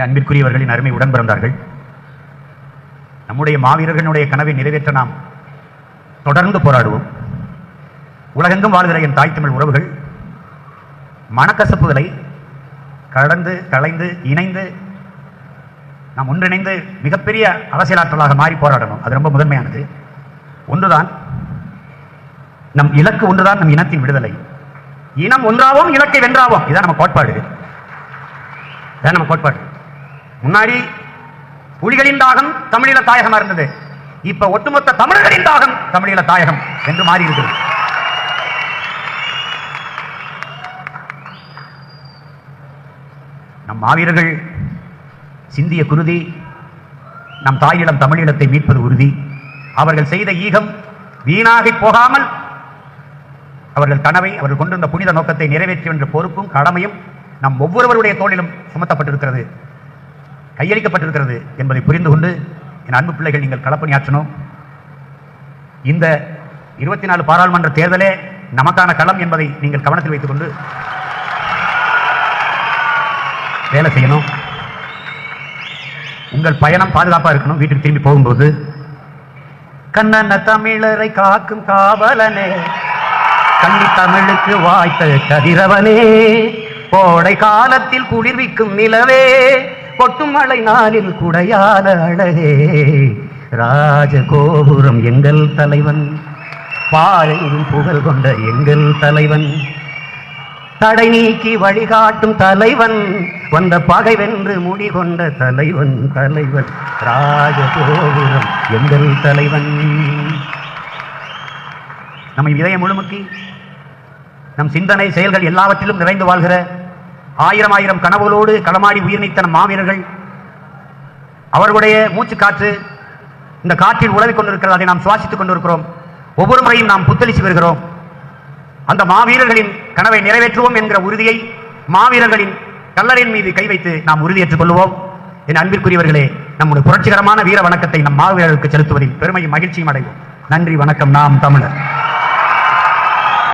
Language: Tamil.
அன்பிற்குரியவர்களின் அருமை உடன் பிறந்தார்கள் நம்முடைய மாவீரர்களுடைய கனவை நிறைவேற்ற நாம் தொடர்ந்து போராடுவோம். உலகெங்கும் வாழ்கிற என் தாய் தமிழ் உறவுகள் மனக்கசப்புகளை கடந்து களைந்து இணைந்து நாம் ஒன்றிணைந்து மிகப்பெரிய அரசியலாற்றலாக மாறி போராடணும். அது ரொம்ப முதன்மையானது. ஒன்றுதான் நம் இலக்கு ஒன்றுதான் நம் இனத்தின் விடுதலை. இனம் ஒன்றாவும் இலக்கை வென்றாவும். இதான் நம்ம கோட்பாடு. இதான் நம்ம கோட்பாடு. முன்னாடி புலிகளின் தாகம் தமிழீழ தாயகமா இருந்தது இப்ப ஒட்டுமொத்த தமிழர்களின் தாகம் தமிழீழ தாயகம் என்று மாறி இருக்கிறது நம் மாவீரர்கள் சிந்திய குருதி நம் தாயிடம் தமிழீழத்தை மீட்பது உறுதி. அவர்கள் செய்த ஈகம் வீணாகி போகாமல் அவர்கள் கனவை அவர்கள் கொண்டிருந்த புனித நோக்கத்தை நிறைவேற்றி என்ற பொறுப்பும் கடமையும் நம் ஒவ்வொருவருடைய தோளிலும் சுமத்தப்பட்டிருக்கிறது. கையளிக்கப்பட்டிருக்கிறது என்பதை புரிந்து கொண்டு என் அன்பு பிள்ளைகள் நீங்கள் களப்பணியாற்றணும் இந்த இருபத்தி நாலு பாராளுமன்ற தேர்தலே நமக்கான களம் என்பதை நீங்கள் கவனத்தில் வைத்துக் கொண்டு வேலை செய்யணும். உங்கள் பயணம் பாதுகாப்பாக இருக்கணும். வீட்டுக்கு திரும்பி போகும்போது கண்ணன தமிழரை காக்கும் காவலனே கண்ணி தமிழுக்கு வாய்த்த கதிரவனே கோடை காலத்தில் குளிர்விக்கும் நிலவே கொட்டும் மழை நாளில் குடையால அழகே. ராஜகோபுரம் எங்கள் தலைவன். பாழையும் புகழ் கொண்ட எங்கள் தலைவன். தடை நீக்கி வழிகாட்டும் தலைவன். வந்த பகைவென்று முடி கொண்ட தலைவன் தலைவன். ராஜகோபுரம் எங்கள் தலைவன். நம்ம இதயம் முழுமுக்கி நம் சிந்தனை செயல்கள் எல்லாவற்றிலும் நிறைந்து வாழ்கிற ஆயிரம் ஆயிரம் கனவுகளோடு களமாடி உயிர் நீத்தன மாவீரர்கள். அவர்களுடைய மூச்சு காற்று இந்த காற்றில் உழவிக் கொண்டிருக்கிறது. அதை நாம் சுவாசித்துக் கொண்டிருக்கிறோம். ஒவ்வொரு முறையும் நாம் புத்தளிச்சு வருகிறோம். அந்த மாவீரர்களின் கனவை நிறைவேற்றுவோம் என்கிற உறுதியை மாவீரர்களின் கல்லறையின் மீது கை வைத்து நாம் உறுதியேற்றுக் கொள்வோம் என் அன்பிற்குரியவர்களே நம்முடைய புரட்சிகரமான வீர வணக்கத்தை நம் மாவீரர்களுக்கு செலுத்துவதில் பெருமையும் மகிழ்ச்சியும் அடைவோம். நன்றி வணக்கம். நாம் தமிழர்.